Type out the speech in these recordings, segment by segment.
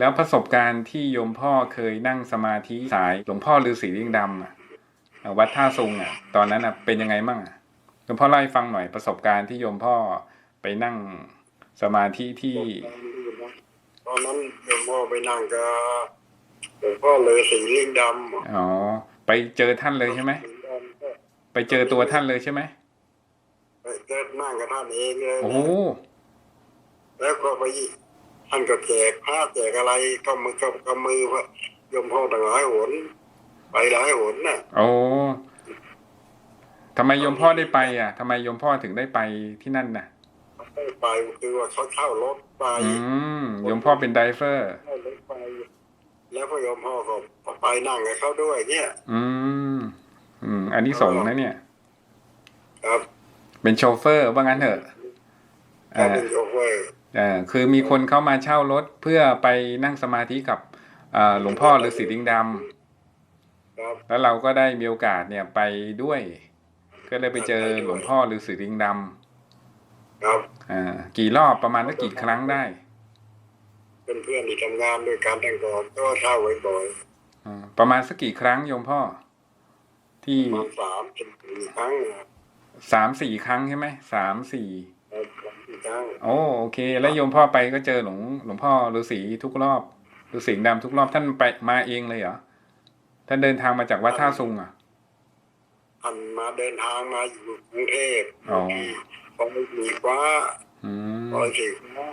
แล้วประสบการณ์ที่โยมพ่อเคยนั่งสมาธิสายหลวงพ่อฤาษีลิงดำอะอะวัดท่าซุงอะ ตอนนั้นอะเป็นยังไงบ้างอะโยมพ่อเล่าให้ฟังหน่อยประสบการณ์ที่โยมพ่อไปนั่งสมาธิที่ ตอนนั้นหลวงพ่อไปนั่งกับหลวงพ่อเลยสีลิงดำอ๋อไปเจอท่านเลยใช่ไหมไปเจอตัวท่านเลยใช่ไหมไปเจอนั่งกับท่านเองเลยโอ้นะโหแล้วก็ไป ท่านก็แจกผ้าแจกอะไรก็มือก็ก็มือพระโยมพ่อต่างหลายหนไปหลายหนน่ะโอ้ทำไมโยมพ่อได้ไปอะทำไมโยมพ่อถึงได้ไปที่นั่นน่ะไม่ไปคือว่าเขาเช่ารถไปอืมโยมพ่อเป็นไดเฟอร์เช่ารถไปแล้วพอโยมพ่อก็ไปนั่งกับเขาด้วย เนี่ย อืม อืม อันนี้สงส์นะเนี่ย ครับ เป็นโชเฟอร์ว่างั้นเถอะก็อ่าเป็นโชเฟอร์อ่า คือมีคนเข้ามาเช่ารถเพื่อไปนั่งสมาธิกับอ่าหลวงพ่อฤาษีลิงดำครับแล้วเราก็ได้มีโอกาสเนี่ยไปด้วย ก็เลยไปเจอหลวงพ่อฤาษีลิงดครับำอ่ากี่รอบประมาณสักกี่ครั้งได้เป็นเพื่อนที่ทำงานด้วยกันแต่ก่อนก็เช่าไว้บ่อยอ่าประมาณสักกี่ครั้งโยมพ่อ ที่มาสามถึงสี่ครั้งนะครับสามสี่ครั้งใช่ไหมสามสี่สามสี่ครั้ง โอ้โอเค แล้วโยมพ่อไปก็เจอหลวงหลวงพ่อฤาษีทุกรอบฤาษีดำทุกรอบท่านไปมาเองเลยเหรอท่านเดินทางมาจากวัดท่าซุงอะท่านมาเดินทางมาอยู่กรุงเทพอ๋อที่พอไม่มีฟ้าอืมพอสิฟ้า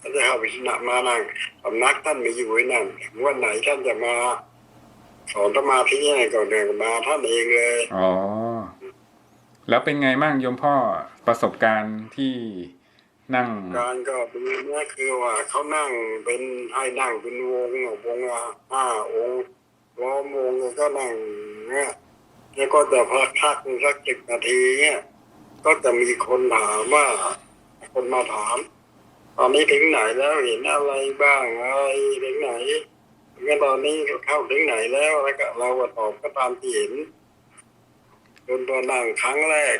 ท่านจะเข้าไปชนะมานั่งสำนักท่านไม่อยู่ไว้นั่นวันไหนท่านจะมาสอนสมาธิให้ก่อนเดินมาท่านเองเลยอ๋อแล้วเป็นไงบ้างโยมพ่อประสบการณ์ที่ นั่ง การก็ดูเนี่คือว่าเขานั่งเป็นให้นั่งเป็นวงอวงละห้าองค์ล้อมวงก็นั่งเนี่ยแล้วก็จะพักพักสักสิบนาทีเนี่ยก็จะมีคนถามว่า คนมาถาม ตอนนี้ถึงไหนแล้วเห็นอะไรบ้างอะไรถึงไหนงั้นตอนนี้เข้าถึงไหนแล้วแล้วก็เราก็ตอบก็ตามที่เห็นจนตัวนั่งครั้งแรก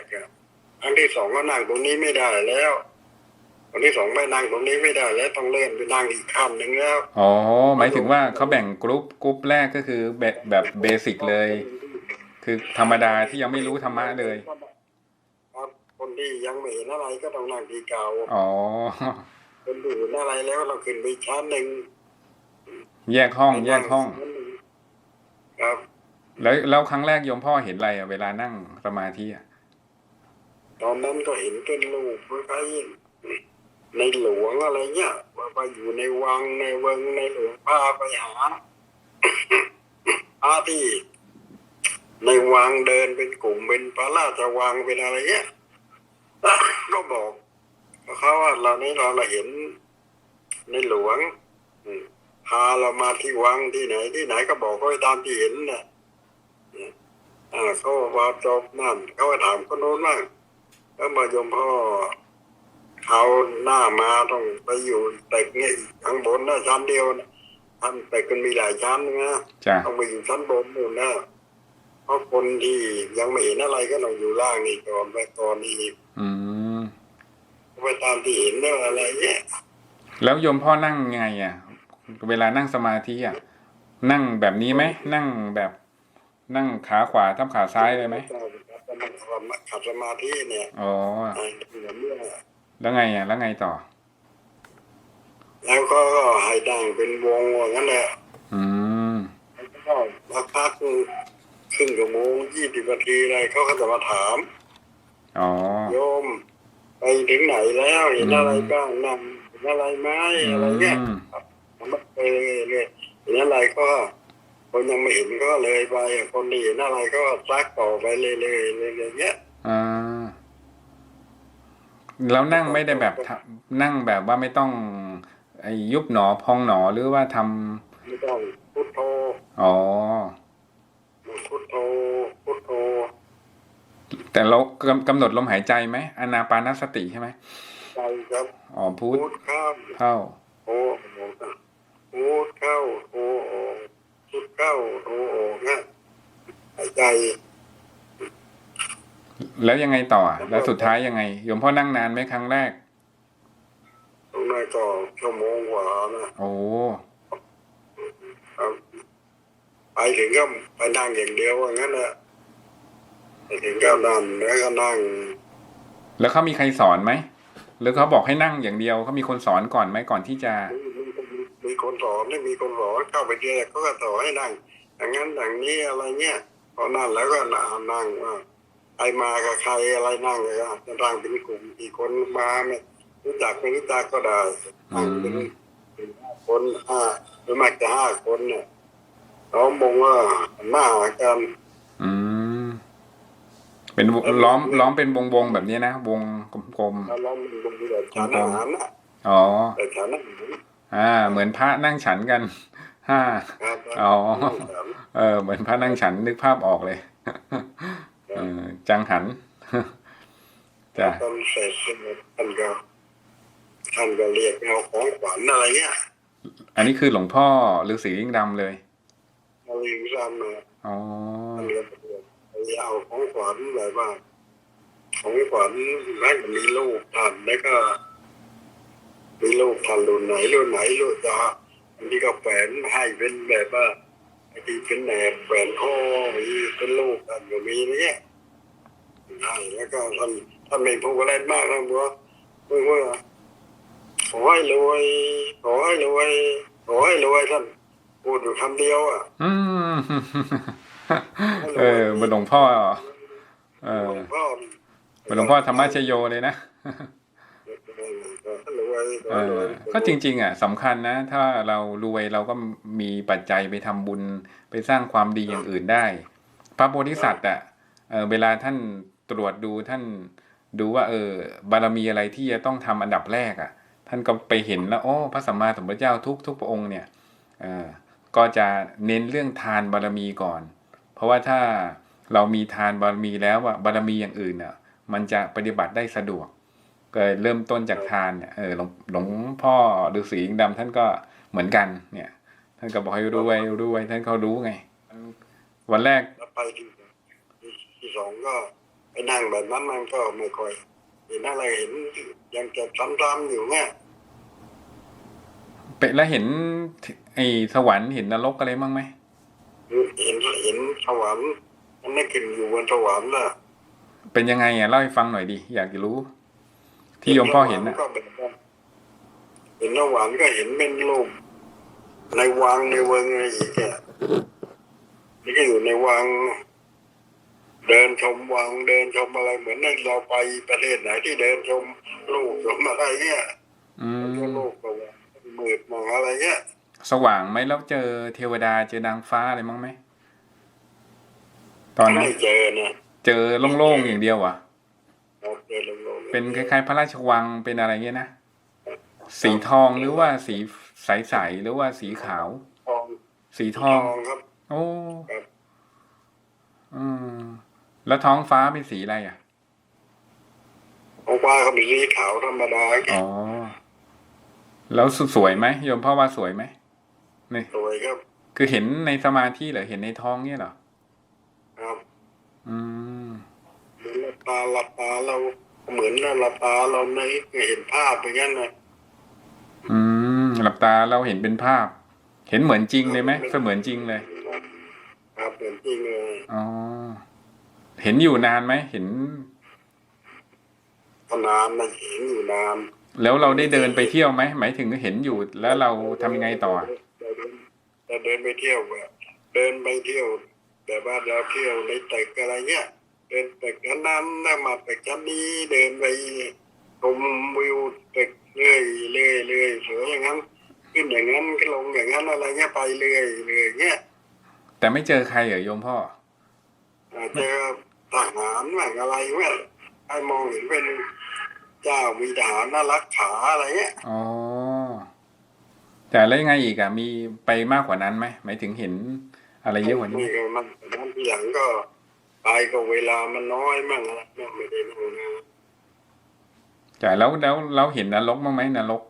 ครั้งที่สองก็นั่งตรงนี้ไม่ได้แล้ว ครั้งที่สองไม่นั่งตรงนี้ไม่ได้แล้วต้องเลื่อนไปนั่งอีกขั้นหนึ่งแล้วอ๋อหมายถึงว่าเขาแบ่งกรุ๊ปกรุ๊ปแรกก็คือแบบแบบเบสิกเลย คือธรรมดาที่ยังไม่รู้ธรรมะเลยครับคนที่ยังไม่เห็นอะไรก็ต้องนั่งที่เก่าอ๋อคนที่เห็นอะไรแล้วเราขึ้นไปอีกชั้นหนึ่งแยกห้อง แยกห้อง ครับ แล้วแล้วครั้งแรกโยมพ่อเห็นอะไรอะเวลานั่งสมาธิอะตอนนั้นก็เห็นเป็นลูกคล้ายๆ ในหลวงอะไรเงี้ยว่าไปอยู่ในวังในเวิงในหลวงพาไปหาอาที่ในวังเดินเป็นกลุ่มเป็นพระราชวังเป็นอะไรเงี้ยก็บอกเขาว่าเรานี้เราเราเห็นในหลวงพาเรามาที่วังที่ไหน ที่ไหนก็บอกเขาไปตามที่เห็นน่ะอ่าเขาว่าจบนั่นเขาถามคนโน้นว่าแล้วมายมพ่อ เขาหน้ามาต้องไปอยู่ตึกเนี่ยข้างบนนะชั้นเดียวนะท่านตึกมันมีหลายชั้นนะจ้ะต้องไปอยู่ชั้นบนนู่นนะเพราะคนที่ยังไม่เห็นอะไรก็ต้องอยู่ล่างนี่ก่อนไปก่อนนี่อืมไปตามที่เห็นเรื่องอะไรเนี่ยแล้วโยมพ่อนั่งไงอะ เวลานั่งสมาธิอะนั่งแบบนี้ไหมนั่งแบบนั่งขาขวาทับขาซ้ายเลยไหมขัดสมาธิเนี่ยอ๋อไอ้เหมือนเนี่ย แล้วไงอะแล้วไงต่อ แล้วก็ให้ดังเป็นวงว่างั้นแหละอืมแล้วก็มาพักครึ่งชั่วโมงยี่สิบนาทีอะไรเขาก็จะมาถาม อ๋อ โยม ไปถึงไหนแล้วเห็นอะไรบ้างนั่งเห็นอะไรไหมอะไรเงี้ยอืมผมไม่เคยเลยเห็นอะไรก็คนยังไม่เห็นก็เลยไปคนที่เห็นอะไรก็ซักต่อไปเลยเลยเลยอย่างเงี้ยอ่า แล้วนั่งไม่ได้แบบทำนั่งแบบว่าไม่ต้องไอ้ยุบหนอพองหนอหรือว่าทำไม่ต้องพุทโธอ๋อพุทโธพุทโธแต่เรากำกำหนดลมหายใจไหมอนาปานสติใช่ไหมใจครับอ๋อพุพุททเข้าเข้าโธโธพุทเข้าโธออกพุทเข้าโธออกนะหายใจ แล้วยังไงต่ออะแล้วสุดท้ายยังไงโยมพ่อนั่งนานไหมครั้งแรกตรงนั้นก็ชั่วโมงกว่านะโอ้ถึงก็ไปนั่งอย่างเดียวว่างั้นแหละไปถึงก็นั่นแล้วก็นั่ง แล้วเขามีใครสอนไหมหรือเขาบอกให้นั่งอย่างเดียวเขามีคนสอนก่อนไหมก่อนที่จะ มีคนสอนไม่มีคนสอนเข้าไปเจอเขาก็สอนให้นั่งอย่างนั้นอย่างนี้อะไรเงี้ยพอนั่นแล้วก็นั่งว่าใค รมากับใครอะไรนั่งเลยก็จะนั่งเป็นกลุ่มกี่คนมาไม่รู้จักไม่รู้จักก็ได้นั่งเป็นเป็นห้าคนห้าหรือมากจะห้าคนเนี่ยล้อมวงว่าหน้ากันอืมเป็นวล้อมล้อมเป็นวงวงๆแบบนี้นะวงกลมแล้วล้อมวงแบบฉันอาหารนะๆอ๋อแต่ฉันอาหารอ่า เหมือนพระนั่งฉันกันห้าครับอ๋อฉันเออ เหมือนพระนั่งฉันนึกภาพออกเลยเออ จังหันจ้ะตอนเสร็จท่านก็ท่านก็เรียกเอาของขวัญอะไรเงี้ยอันนี้คือหลวงพ่อฤาษีลิงดำเลยมาเรียนซ้ำมาอ๋อท่านก็เอาของขวัญอะไรบ้างของขวัญแล้วก็มีลูกท่านแล้วก็มีลูกท่านรุ่นไหนรุ่นไหนรุ่นจะอันนี้ก็แฝนให้เป็นแบบว่าไอ้ที่เป็นแหนบแฝนคอมีเป็นลูกท่านก็มีเนี้ยใช่ แล้วก็ท่านท่านไม่พูดอะไรมากนะบัวพูดว่าขอให้รวยขอให้รวยขอให้รวยท่านพูดอยู่คำเดียวอะอืมเออเหมือนหลวงพ่อ เออหลวงพ่อเหมือนหลวงพ่อธรรมชโยเลยนะรวยขเอให้รอวยก็จริง ๆ อะสำคัญนะ ถ้าเรารวยเราก็มีปัจจัยไปทำบุญไปสร้างความดีอย่างอื่นได้ พระโพธิสัตว์อะเออเวลาท่าน ตรวจดูท่านดูว่า เออบารมีอะไรที่จะต้องทำอันดับแรกอะ ท่านก็ไปเห็นแล้วโอ้พระสัมมาสัมพุทธเจ้าทุกทุกพระองค์เนี่ยเออก็จะเน้นเรื่องทานบารมีก่อน เพราะว่าถ้าเรามีทานบารมีแล้วอะบารมีอย่างอื่นอะมันจะปฏิบัติได้สะดวกก็เลยเริ่มต้นจากทานเนี่ยเออหลวงหลวงพ่อฤาษีลิงดำท่านก็เหมือนกัน เนี่ย ท่านก็บอกให้รู้ไว้รู้ไว้ท่านเขารู้ไง วันแรกไปที่สองก็ ไปนั่งแบบนั้นมันก็ไม่ค่อยเห็นอะไรเห็นยังจะซ้ำๆอยู่เนี่ยไปแล้วเห็น ไอ้สวรรค์เห็นนรกอะไรบ้างไหมเห็นเห็นสวรรค์มันไม่ขึ้นอยู่บนสวรรค์น่ะเป็นยังไงอะเล่าให้ฟังหน่อยดิอยากจะรู้ ที่โยมพ่อเห็นสวรรอะค์ก็เป็นเห็นสวรรค์ก็เห็นเป็นรูปในวังในเวิงอะไรอีกเนี่ยนี่ก็อยู่ในวัง เดินชมวังเดินชมอะไรเหมือนเราไปประเทศไหนที่เดินชมลูกชมอะไรเนี่ยอืก็มลูกก็มืดมองอะไรเงี้ยสว่างไหมแล้วเจอเทวดาเจอนางฟ้าอะไรบ้างไหมตอนนั้นไม่เจอนะเจอโล่งๆอย่างเดียวอะเราเจอลงๆเป็นคล้ายๆ พระราชวังเป็นอะไรเงี้ยนะสีทองหรือว่าสีใสๆหรือว่าสีขาวทองสีททอองงครับ โอ้ครับอืม แล้วท้องฟ้าเป็นสีอะไรอะของฟ้าเขาเป็นสีขาวธรรมดาอ๋อแล้วสสวยไหมโยมพ่อว่าสวยไหมนี่สวยครับ คือเห็นในสมาธิเหรอเห็นในท้องเนี่ยเหรอครับ อืมเหมือนหลับตาหลับตาเราเหมือนหลับตาเราในเห็นภาพอย่างนั้นนะอืมหลับตาเราเห็นเป็นภาพ เห็นเหมือนจริงเลยไหมเสมือนจริงเลย ครับเหมือนจริงเลยอ๋อ เห็นอยู่นานไหมเห็นนานนะเห็นอยู่นานแล้วเราได้เดินไปเที่ยวไหมหมายถึงเห็นอยู่แล้วเราทำยังไงต่อเราเดินไปเที่ยวแบบเดินไปเที่ยว แต่ว่าเราเที่ยวในตึกอะไรเงี้ยเดินตึกชั้นนั้นแล้วมาตึกชั้นนี้เดินไปชมวิวตึกเรื่อยเรื่อยเรื่อยสวยอย่างนั้นขึ้นอย่างนั้นก็ลงอย่างนั้นอะไรเงี้ยไปเรื่อยเรื่อยเงี้ยแต่ไม่เจอใครเหรอโยมพ่ออาจจะทหารบ้างอะไรเงี้ยให้มองเห็นเป็นเจ้ามีทหารน่ารักขาอะไรเงี้ยอ๋อแต่แล้วยังไงอีกอะมีไปมากกว่านั้นไหมหมายถึงเห็นอะไรเยอะกว่านี้นี่ไหมก็มันนั้นทีหลังก็ไปก็เวลามันน้อยมั่งอะไรมั่งไม่ได้ดูนะแต่แล้วแล้วเราเห็นนรกบ้างไหมนรก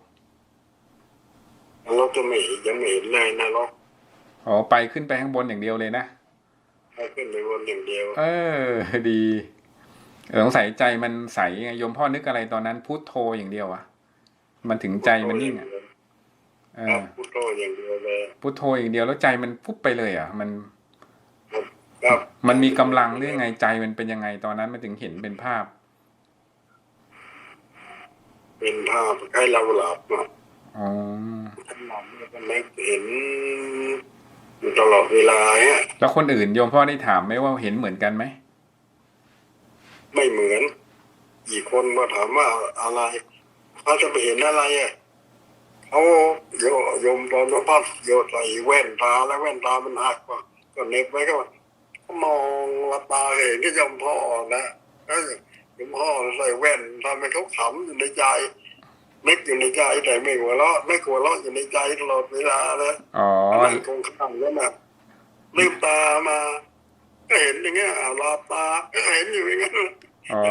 เราจะไม่เห็นยังไม่เห็นเลยนะเราอ๋อไปขึ้นไปข้างบนอย่างเดียวเลยนะ เราขึ้นไปวนอย่างเดียว เออ ดีสงสัยใจมันใสไงโยมพ่อนึกอะไรตอนนั้นพุทโธอย่างเดียวอะมันถึงใจมันนิ่งอะเอครัอบพุทโธอย่างเดียวเลยพุทโธอย่างเดียวแล้วใจมันปุ๊บไปเลยอะมันมันมีกำลังหรือยังไงใจมันเป็นยังไงตอนนั้นมันถึงเห็นเป็นภาพ เป็นภาพให้เราหลับอะอ๋อท่านหลับแล้วก็นึกเห็น อยู่ตลอดเวลาเนี่ยแล้วคนอื่นโยมพ่อได้ถามไหมว่าเห็นเหมือนกันไหมไม่เหมือน อีกคนมาถามว่าอะไรเขาจะไปเห็นอะไรอะเขาโยโยมตอนว่าพ่อโยใส่แว่นตาแล้วแว่นตามันหักว่ะก็เน็บไว้ก็ว่าก็มองละตาเห็นก็ยมพ่อนะเอ้ยยมพ่อใส่แว่นทำให้เขาขำอยู่ในใจ นึกอยู่ในใจแต่ไม่หัวเราะไม่หัวเราะอยู่ในใจตลอดเวลานะอ๋อนั่งคงข้างแล้วนะลืมตามาก็เห็นอย่างเงี้ยอ่าลาตาก็เห็นอยู่อย่างเงี้ยอ๋อ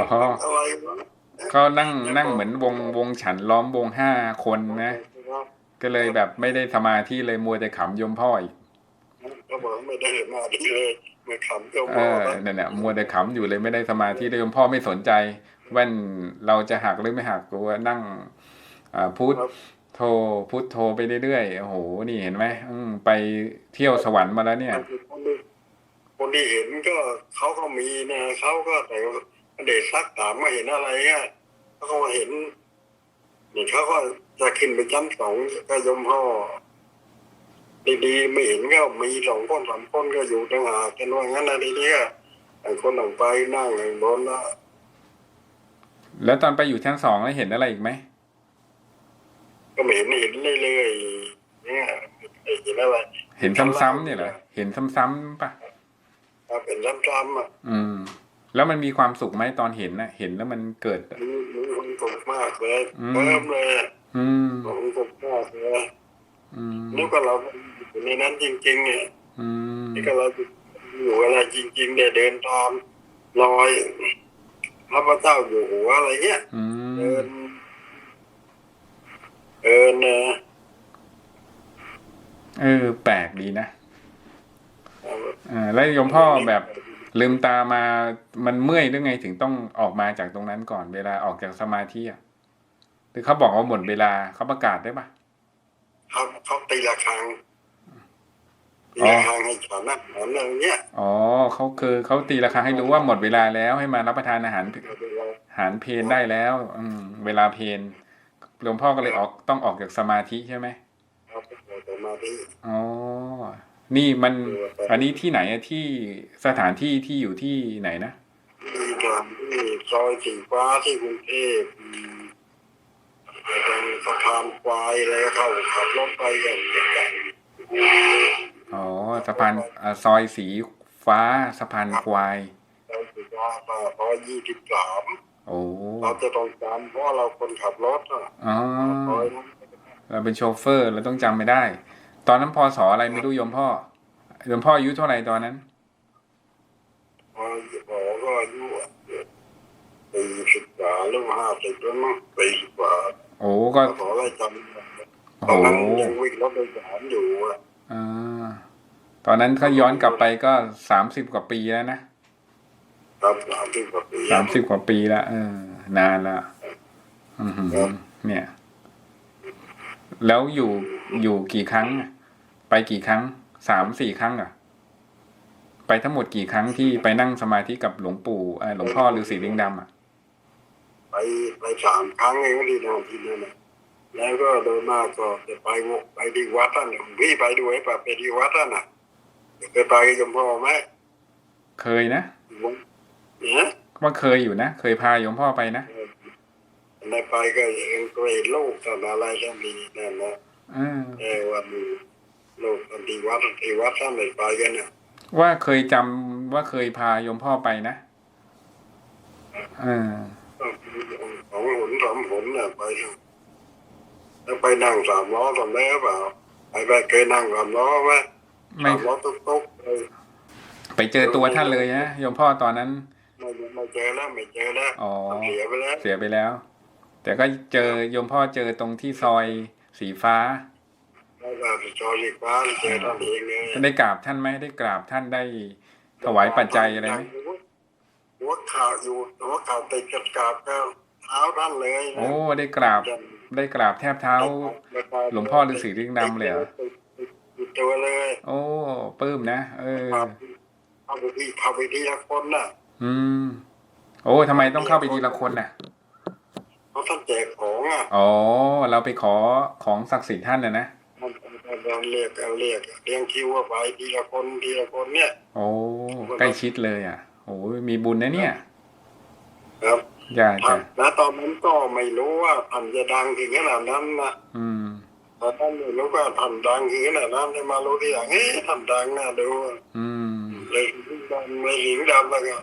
อะไรวะก็นั่งนั่งเหมือนวงวงฉันล้อมวงห้าคนนะก็เลยแบบไม่ได้สมาธิเลยมัวแต่ขำโยมพ่ออีกก็บอกไม่ได้มาที่เลยไม่ขำเจ้าเอพ่ออนะนั่นแหละมัวแต่ขำอยู่เลยไม่ได้สมาธิเลยโยมพ่อไม่สนใจแว่นเราจะหักหรือไม่หักกูว่านั่งอ่า พุทโทพุทโทไปเรื่อยๆโอ้โหนี่เห็นไหมอืมไปเที่ยวสวรรค์มาแล้วเนี่ย คนที่คนที่เห็นก็เขาก็มีนะเขาก็แต่เด็กซักถามว่าเห็นอะไรเงี้ยเขาก็เห็นนี่เขาก็จะขึ้นไปชั้นสองก็ยมพ่อดีๆไม่เห็นก็มีสองคนสามคนก็อยู่ต่างหากกันว่างั้นนะดีๆก็ไอ้คนออกไปนั่งข้างบนแล้วแล้วตอนไปอยู่ชั้นสองแล้วเห็นอะไรอีกไหม ก็ไม่เห็นเห็นเรื่อยๆเนี่ยไม่เห็นอะไรเห็นซ้ำๆเนี่ยเหรอเห็นซ้ำๆปะถ้าเป็นซ้ำๆอะอืม แล้วมันมีความสุขไหมตอนเห็นน่ะเห็นแล้วมันเกิดมีมีคนตกมากเลยอืมเพิ่มเลยอืมคนตกมากเลยอืมนี่ก็เราอยู่ในนั้นจริงๆเนี่ยอืมนี่ก็เราอยู่อะไรจริงๆเนี่ยเดินตามรอยพระพุทธเจ้าอยู่หัวอะไรเงี้ยอืเดิมน เดินนะเออ แปลกดีนะอ่าแล้วโยมพ่อแบบลืมตามามันเมื่อยหรือไงถึงต้องออกมาจากตรงนั้นก่อนเวลาออกจากสมาธิอะหรือเขาบอกว่าหมดเวลาเขาประกาศได้ปะเขาเขาตีระฆังตีอ๋อระฆังให้ฉันนะเหมือนอะไรเงี้ยอ๋อเขาคือเขาตีราคาให้รู้ว่าหมดเวลาแล้วให้มารับประทานอาหารอาหารเพลได้แล้ว อืม เวลาเพล หลวงพ่อก็เลยออกต้องออกจากสมาธิใช่ไหมเขาไปสมาธิอ๋อนี่มันอันนี้ที่ไหนอะที่สถานที่ที่อยู่ที่ไหนนะที่ทำที่ซอยสีฟ้าที่กรุงเทพอืมตรงสะพานควายอะไรเข้าขับรถไปอย่างไกลอ๋อสะพานอ่าซอยสีฟ้าสะพานควายๆซอยสีฟ้าซอยยี่สิบสามโอ้ เราจะต้องจำเพราะเราคนขับรถอะอ๋อซอยนั้นเราเป็นโชเฟอร์เราต้องจำไม่ได้ ตอนนั้นพศอะไรไม่รู้โยมพ่อโยมพ่ออายุเท่าไหร่ตอนนั้นพอบอกก็อายุสี่สิบกว่าหรือห้าสิบแล้วมั้งสี่สิบกว่าโอ้ก็ขออะไรจำโอ้ตอนโหนั้นยังวิ่งรถโดยสารอยู่อะอ่าตอนนั้นถ้าย้อนกลับไปก็สามสิบกว่าปีแล้วนะครับสามสิบกว่าปีสามสิบกว่าปีแล้วเออ นานละอือหือเนี่ย แล้วอยู่อยู่กี่ครั้งอะไปกี่ครั้งสามสี่ครั้งอะ ไปทั้งหมดกี่ครั้งที่ไปนั่งสมาธิกับหลวงปู่เอ่อหลวงพ่อฤาษีลิงดำอะไปไปสามครั้งเองที่นั่นที่นั่นน่ะแล้วก็โดยมากก็จะไปวกไปที่วัดนั่นน่ะพี่ไปด้วยป่ะไปที่วัดนั่นน่ะเคยไปกับยมพ่อไหมเคยนะเนี่ย ว่าเคยอยู่นะ เคยพาโยมพ่อไปนะในไปก็ยังเกรดโลกสันอะไรทั้งนี้นั่นนะเออเออวันโลกสันติวัดที่วัดท่านไหนไปกันเนี่ยว่าเคยจำว่าเคยพาโยมพ่อไปนะเออสองหนสามหนเนี่ยไปนะแล้วไปนั่งสามล้อสำเร็จเปล่าไปไปเคยนั่งสามล้อไหมไม่สามล้อตุ๊กตุ๊กๆเลยไปเจอตัวท่านเลยนะโยมพ่อตอนนั้น ไม่ไม่เจอแล้วไม่เจอแล้วอ๋อเสียไปแล้วเสียไปแล้ว แต่ก็เจอโยมพ่อเจอตรงที่ซอยสีฟ้าแล้วก็ไปจอรีกบ้านเจอท่านเองเลยได้กราบท่านไหมได้กราบท่านได้ถวายปัจจัยอะไรไหมหัวข่าวอยู่หัวข่าวติดกับกราบก็เท้าท่านเลยนะโอ้ได้กราบได้กราบแทบเท้า หลวงพ่อฤาษีลิงดำเลยเหรอติดตัวเลย โอ้ปลื้มนะ เออภาพภเข้าไปที่เข้าไปที่ละคนน่ะ อืม โอ้ทำไมต้องเข้าไปทีละคนน่ะเพราะท่านแจกของอะอ๋อเราไปขอของศักดิ์สิทธิ์ท่านนะนะมันเราเรียกเราเรียกเรียงคิวว่าไปทีละคนทีละคนเนี่ย โอ้ใกล้ชิดเลยอะโอ้มีบุญนะเนี่ย ครับจ้าจ้าณตอนนั้นก็ไม่รู้ว่าท่านจะดังถึงขนาดนั้นนะอืมตอนนั้นไม่รู้ว่าท่านดังถึงขนาดนั้นได้มารู้ทีหลังเอ๊ะท่านดังน่าดูอืมเลยถึงดำเลยถึงดำแล้วก็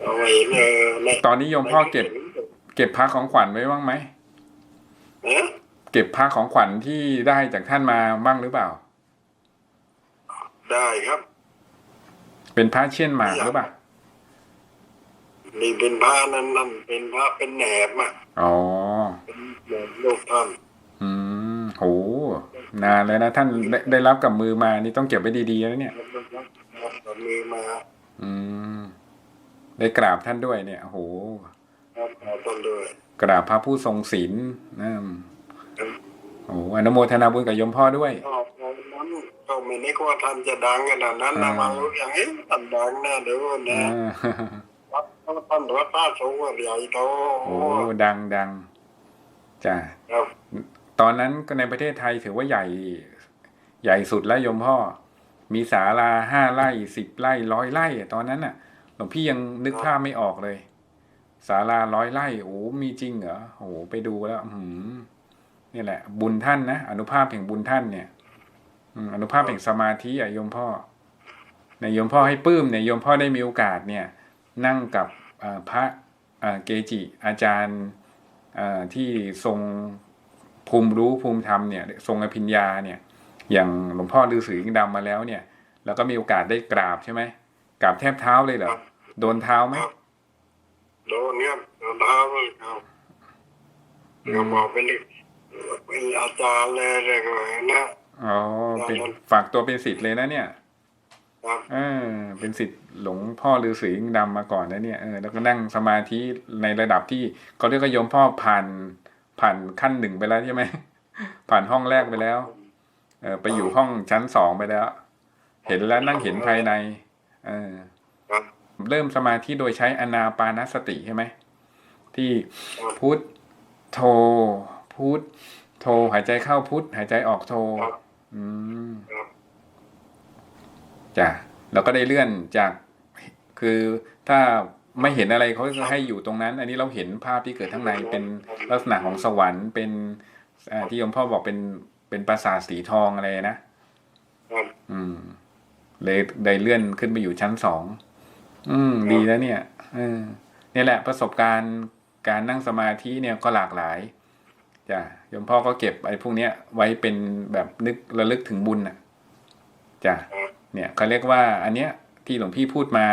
เอาไว้เออในตอนนี้โยมพ่อเก็บ เก็บพระของขวัญไว้บ้างไหมเอ๊ะเก็บพระของขวัญที่ได้จากท่านมาบ้างหรือเปล่า ได้ครับ เป็นพระเช่นหมากหรือเปล่านี่เป็นพระนั้นนั่นเป็นพระเป็นแหนบอะอ๋อเป็นแหนบลูกท่านอืมโหนานแล้วนะท่านได้ได้รับกับมือมานี่ต้องเก็บไว้ดีๆนะเนี่ยรับกับมือมา อืม ได้กราบท่านด้วยเนี่ยโหครับเอาต้นด้วยกราบพระผู้ทรงศีลนะโอ้อนุโมทนาบุญกับโยมพ่อด้วยก็ตอนนั้นก็ไม่นึกว่าท่านจะดังขนาดนั้นนะอ่ามารู้อย่างเอ๊ะท่านดังแน่เดี๋ยวนะอ่าวัดท่านวัดป้าสูงว่าใหญ่โตโอ้ดังดังจ้ะครับตอนนั้นก็ในประเทศไทยถือว่าใหญ่ ใหญ่สุดแล้วโยมพ่อ มีศาลาห้าไร่สิบไร่ร้อยไร่อะตอนนั้นน่ะห ลวงพี่ยังนึกภาพไม่ออกเลยศาลาร้อยไร่โอ้มีจริงเหรอโอ้ไปดูแล้วอืมนี่แหละ บุญท่านนะอนุภาพแห่งบุญท่านเนี่ยอนุภาพแห่งสมาธิอะโยมพ่อในโยมพ่อให้ปลื้มเนี่ยโยมพ่อได้มีโอกาสเนี่ย นั่งกับพระเกจิอาจารย์ที่ทรงภูมิรู้ภูมิธรรมเนี่ย ทรงอภิญญาเนี่ย อย่างหลวงพ่อฤาษีลิงดำมาแล้วเนี่ย แล้วก็มีโอกาสได้กราบใช่ไหมกราบแทบเท้าเลยเหรอ โดนเท้าไหมครับโดนครับโดนท้าเลยครับก็บอกเป็นเป็นอาจารย์เลยเลยก็นะอ๋อเป็นฝากตัวเป็นศิษย์เลยนะเนี่ยครับเออเป็นสิทธิ์หลวงพ่อฤาษีลิงดำมาก่อนนะเนี่ยเออแล้วก็นั่งสมาธิในระดับที่เขาเรียกว่าโยมพ่อผ่านผ่านขั้นหนึ่งไปแล้วใช่ไหมผ่านห้องแรกไปแล้ว เออไปอยู่ห้องชั้นสองไปแล้ว เห็นแล้วนั่งเห็นภายใน เออครับ เริ่มสมาธิโดยใช้อนาปานสติใช่ไหมที่พุทโทพุทโทหายใจเข้าพุทหายใจออกโทครับอืมครับจ้ะแล้วก็ได้เลื่อนจากคือถ้าไม่เห็นอะไรเขาจะให้อยู่ตรงนั้น อันนี้เราเห็นภาพที่เกิดข้างในเป็นลักษณะของสวรรค์เป็นอ่าที่โยมพ่อบอกเป็นเป็นปราสาทสีทองอะไรนะครับอืม เลยได้เลื่อนขึ้นไปอยู่ชั้นสอง อืม ดีแล้วเนี่ยเออเนี่ยแหละประสบการณ์การนั่งสมาธิเนี่ยก็หลากหลายจ้ะโยมพ่อก็เก็บไอ้พวกเนี้ย ไว้เป็นแบบนึกระลึกถึงบุญน่ะจ้ะครับเนี่ยเขาเรียกว่า อันเนี้ย ที่หลวงพี่พูดมา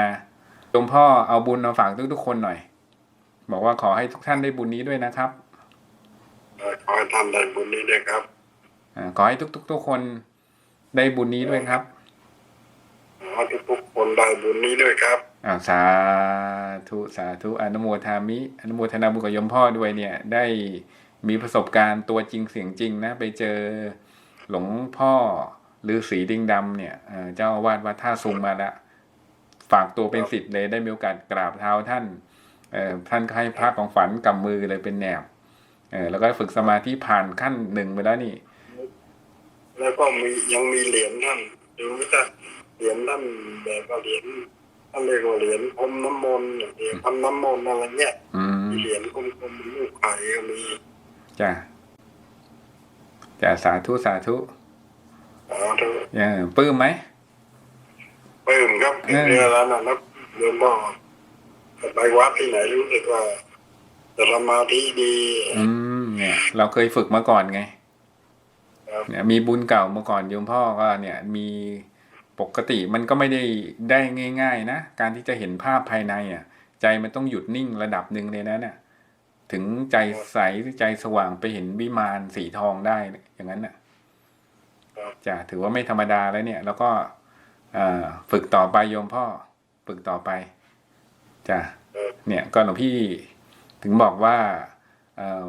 หลวงพ่อเอาบุญมาฝากทุกๆคนหน่อย บอกว่าขอให้ทุกท่านได้บุญนี้ด้วยนะครับขอให้ท่านได้บุญนี้ด้วยครับอาขอให้ทุกๆทุกคนได้บุญนี้ด้วยครับขอให้ทุกๆคนได้บุญนี้ด้วยครับ อาสาธุสาธุอนุโมทามิอนุโมทนาบุญกับยมพ่อด้วยเนี่ย ได้มีประสบการณ์ตัวจริงเสียงจริงนะ ไปเจอหลวงพ่อฤาษีดิงดำเนี่ยเจ้าอาวาสวัดท่าซุงมาล้วฝากตัวเป็นศิษย์เลยได้มีโอกาสกราบเท้าท่านท่านให้พระของฝันกับมือเลยเป็นแนบแล้วก็ฝึกสมาธิผ่านขั้นหนึ่งไปแล้วนี่ แล้วก็มียังมีเหรียญท่านดูจ้ะเหรียญท่านแบบเหรียญ ท่านเรียกว่าเหรียญพรมน้ำมนต์เหรียญทำน้ำมนต์อะไรเงี้ยอืมมีเหรียญกลมๆเป็นลูกไข่ก็มีจ้ะจ้ะสาธุสาธุอ๋อทุกเออปลื้มไหมปลื้มครับเออเรื่องนั้นนะแล้วเรื่องบอกไปวัดที่ไหนรู้สึกว่าจะสมาธิดี อืมเนี่ย เราเคยฝึกมาก่อนไงครับเนี่ยมีบุญเก่ามาก่อนโยมพ่อก็เนี่ยมี ปกติมันก็ไม่ได้ได้ง่าย ๆ นะ การที่จะเห็นภาพภายในอะ ใจมันต้องหยุดนิ่งระดับหนึ่งเลยนะเนี่ยถึงใจใสใจสว่างไปเห็นวิมานสีทองได้อย่างนั้นน่ะครับจะถือว่าไม่ธรรมดาแล้วเนี่ย แล้วก็เอ่อฝึกต่อไปโยมพ่อ ฝึกต่อไปจ้ะเออเนี่ยก็หลวงพี่ถึงบอกว่าเอ่อ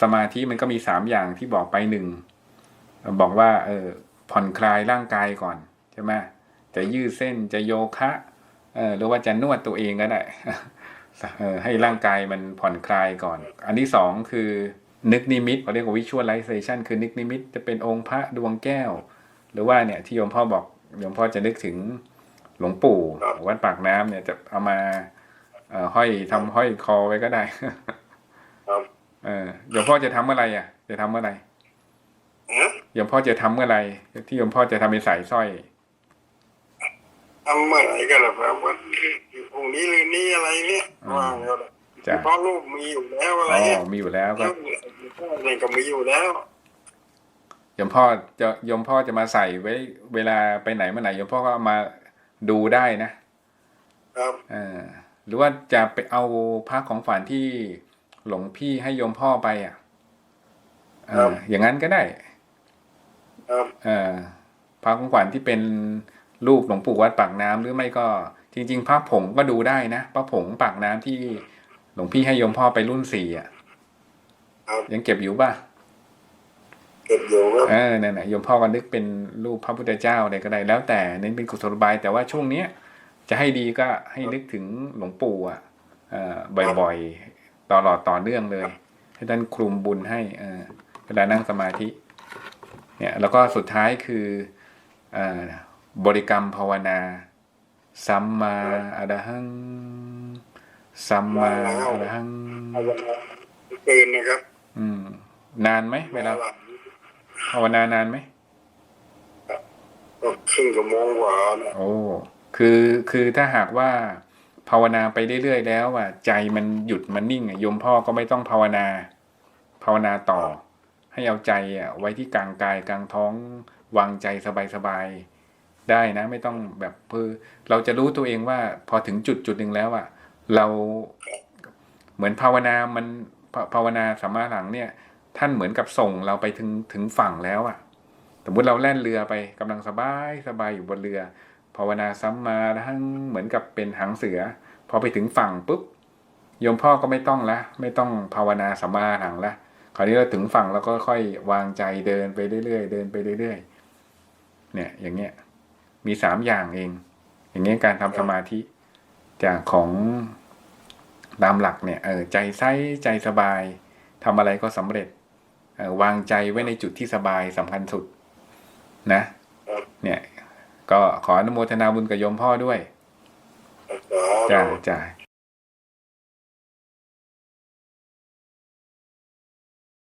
สมาธิมันก็มีสามอย่างที่บอกไปหนึ่งบอกว่า เออผ่อนคลายร่างกายก่อน ใช่ไหมจะยืดเส้นจะโยคะเออหรือว่าจะนวดตัวเองก็ได้เออให้ร่างกายมันผ่อนคลายก่อน อันที่สองคือนึกนิมิตเขาเรียกว่า visualization คือนึกนิมิตจะเป็นองค์พระดวงแก้ว หรือว่าเนี่ยที่โยมพ่อบอกโยมพ่อจะนึกถึงหลวงปู่วัดปากน้ำเนี่ยจะเอามาเอ่อห้อยทำห้อยคอไว้ก็ได้ครับเออโยมพ่อจะทำเมื่อไหรอะ จะทำเมื่อไหรฮะโยมพ่อจะทำเมื่อไหรที่โยมพ่อจะทำเป็นสายสร้อย ทำเมื่อไหร่กันล่ะครับวันพรุ่งนี้หรือนี้อะไรเนี่ยว่างก็ได้จ้ะเพราะลูกมีอยู่แล้วอะไรอ๋อเนี่ยมีอยู่แล้วก็แล้วเนี่ยก็มีอยู่แล้วโยมพ่อจะโยมพ่อจะมาใส่ไว้ เวลาไปไหนเมื่อไหร่โยมพ่อก็เอามาดูได้นะครับเออหรือว่าจะไปเอาพระของฝันที่หลวงพี่ให้โยมพ่อไปอะเอออย่างนั้นก็ได้ครับเออพระของขวัญที่เป็น รูปหลวงปู่วัดปากน้ำหรือไม่ก็จริง ๆพระผงก็ดูได้นะพระผงปากน้ำที่หลวงพี่ให้โยมพ่อไปรุ่นสี่อะครับยังเก็บอยู่ป่ะเก็บอยู่ครับเออนั่นแหละโยมพ่อก็นึกเป็นรูปพระพุทธเจ้าอะไรก็ได้แล้วแต่เน้นเป็นกุศโลบายแต่ว่าช่วงเนี้ยจะให้ดีก็ให้นึกถึงหลวงปู่อะเอ่อบ่อยๆตลอดต่อเนื่องเลย ให้ท่านคลุมบุญให้เออเวลานั่งสมาธิ เนี่ย แล้วก็สุดท้ายคือเอ่อ บริกรรมภาวนาสัมมาอรหังสัมมาอรหังเอาเวลาตื่นนะครับ อืม นานไหมเวลาหลับภาวนานานไหมก็ครึ่งชั่วโมงกว่าเนี่ยโอ้คือคือถ้าหากว่าภาวนาไปเรื่อยๆแล้วอะ ใจมันหยุดมันนิ่งอะโยมพ่อก็ไม่ต้องภาวนา ภาวนาต่อ ให้เอาใจอะ ไว้ที่กลางกายกลางท้อง วางใจสบายๆ ได้นะ ไม่ต้องแบบเพื่อเราจะรู้ตัวเองว่าพอถึงจุดจุดหนึ่งแล้วอะ เราเหมือนภาวนามันภาภาวนาสัมมาหลังเนี่ย ท่านเหมือนกับส่งเราไปถึงถึงฝั่งแล้วอะ สมมติเราแล่นเรือไปกำลังสบายสบายอยู่บนเรือ ภาวนาซ้ำมาทั้งเหมือนกับเป็นหางเสือ พอไปถึงฝั่งปุ๊บโยมพ่อก็ไม่ต้องละไม่ต้องภาวนาสัมมาหลังละคราวนี้เราถึงฝั่งแล้วก็ค่อยวางใจเดินไปเรื่อยๆเดินไปเรื่อยๆเนี่ยอย่างเงี้ย มีสามอย่างเอง อย่างเงี้ยการทำสมาธิจากของตามหลักเนี่ยเออใจใสใจสบายทำอะไรก็สำเร็จเออวางใจไว้ในจุดที่สบายสำคัญสุด นะ เนี่ย ก็ขออนุโมทนาบุญกับโยมพ่อด้วยสาธุจ้าจ้า